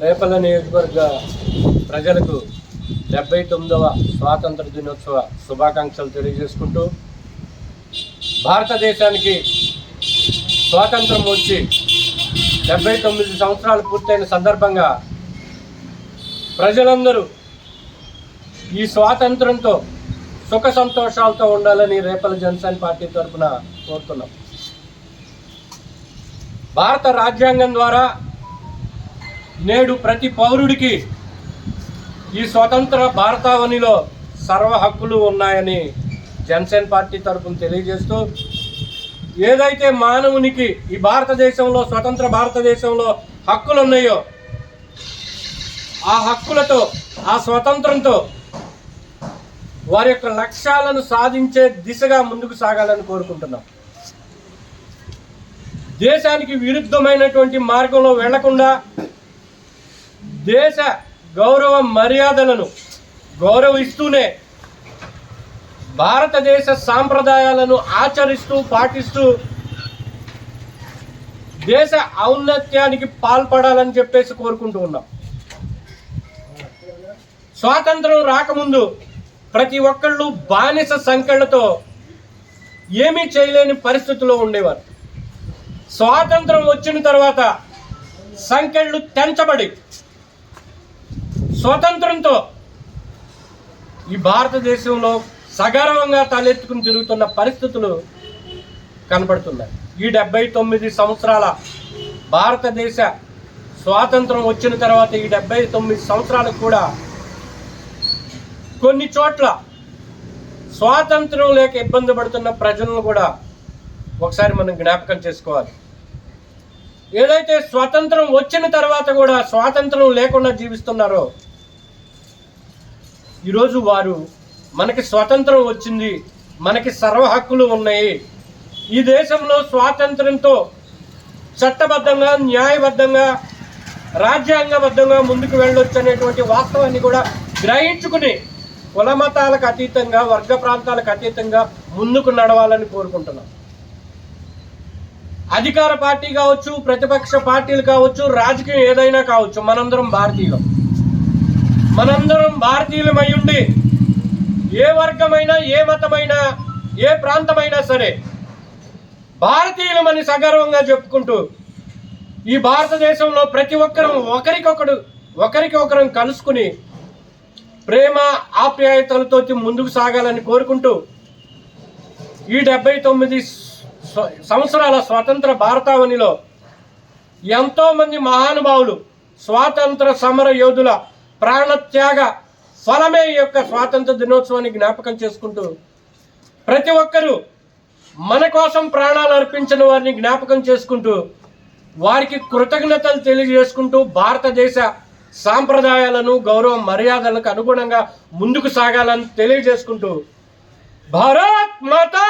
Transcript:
రేపల్ల నియోజకవర్గ ప్రజలకు డెబ్బై తొమ్మిదవ స్వాతంత్ర దినోత్సవ శుభాకాంక్షలు తెలియజేసుకుంటూ భారతదేశానికి స్వాతంత్రం వచ్చి డెబ్బై తొమ్మిది సంవత్సరాలు పూర్తయిన సందర్భంగా ప్రజలందరూ ఈ స్వాతంత్రంతో సుఖ సంతోషాలతో ఉండాలని రేపల జనసేన పార్టీ తరఫున కోరుతున్నాం. భారత రాజ్యాంగం ద్వారా నేడు ప్రతి పౌరుడికి ఈ స్వతంత్ర భారతావనిలో సర్వ హక్కులు ఉన్నాయని జనసేన పార్టీ తరఫున తెలియజేస్తూ ఏదైతే మానవునికి ఈ భారతదేశంలో స్వతంత్ర భారతదేశంలో హక్కులు ఉన్నాయో ఆ హక్కులతో ఆ స్వతంత్రంతో వారి యొక్క లక్ష్యాలను సాధించే దిశగా ముందుకు సాగాలని కోరుకుంటున్నాం. దేశానికి విరుద్ధమైనటువంటి మార్గంలో వెళ్ళకుండా దేశ గౌరవ మర్యాదలను గౌరవిస్తూనే భారతదేశ సాంప్రదాయాలను ఆచరిస్తూ పాటిస్తూ దేశ ఔన్నత్యానికి పాల్పడాలని చెప్పేసి కోరుకుంటూ ఉన్నాం. స్వాతంత్రం రాకముందు ప్రతి ఒక్కళ్ళు బానిస సంఖ్యలతో ఏమీ చేయలేని పరిస్థితిలో ఉండేవారు. స్వాతంత్రం వచ్చిన తర్వాత సంఖ్యలు తెంచబడి స్వతంత్రంతో ఈ భారతదేశంలో సగర్వంగా తలెత్తుకుని తిరుగుతున్న పరిస్థితులు కనబడుతున్నాయి. ఈ డెబ్బై తొమ్మిది సంవత్సరాల భారతదేశ స్వాతంత్రం వచ్చిన తర్వాత ఈ డెబ్బై తొమ్మిది సంవత్సరాలకు కూడా కొన్ని చోట్ల స్వాతంత్రం లేక ఇబ్బంది పడుతున్న ప్రజలను కూడా ఒకసారి మనం జ్ఞాపకం చేసుకోవాలి. ఏదైతే స్వాతంత్రం వచ్చిన తర్వాత కూడా స్వాతంత్రం లేకుండా జీవిస్తున్నారో ఈరోజు వారు మనకి స్వాతంత్రం వచ్చింది మనకి సర్వ హక్కులు ఉన్నాయి. ఈ దేశంలో స్వాతంత్రంతో చట్టబద్ధంగా న్యాయబద్ధంగా రాజ్యాంగబద్ధంగా ముందుకు వెళ్ళొచ్చు అనేటువంటి వాస్తవాన్ని కూడా గ్రహించుకుని కుల మతాలకు అతీతంగా వర్గ ప్రాంతాలకు అతీతంగా ముందుకు నడవాలని కోరుకుంటున్నాం. అధికార పార్టీ కావచ్చు ప్రతిపక్ష పార్టీలు కావచ్చు రాజకీయం ఏదైనా కావచ్చు మనందరం భారతీయులం. మనందరం భారతీయులమై ఉండి ఏ వర్గమైనా ఏ మతమైనా ఏ ప్రాంతమైనా సరే భారతీయులమని సగర్వంగా చెప్పుకుంటూ ఈ భారతదేశంలో ప్రతి ఒక్కరం ఒకరికొకడు ఒకరికి ఒకరం కలుసుకుని ప్రేమ ఆప్యాయతలతో ముందుకు సాగాలని కోరుకుంటూ ఈ డెబ్బై తొమ్మిది సంవత్సరాల స్వతంత్ర భారతావనిలో ఎంతోమంది మహానుభావులు స్వాతంత్ర సమర యోధుల ప్రాణత్యాగ ఫలమే ఈ యొక్క స్వాతంత్ర దినోత్సవాన్ని జ్ఞాపకం చేసుకుంటూ ప్రతి ఒక్కరూ మన కోసం ప్రాణాలు అర్పించిన వారిని జ్ఞాపకం చేసుకుంటూ వారికి కృతజ్ఞతలు తెలియజేసుకుంటూ భారతదేశ సాంప్రదాయాలను గౌరవ మర్యాదలకు అనుగుణంగా ముందుకు సాగాలని తెలియజేసుకుంటూ భారత్ మాతా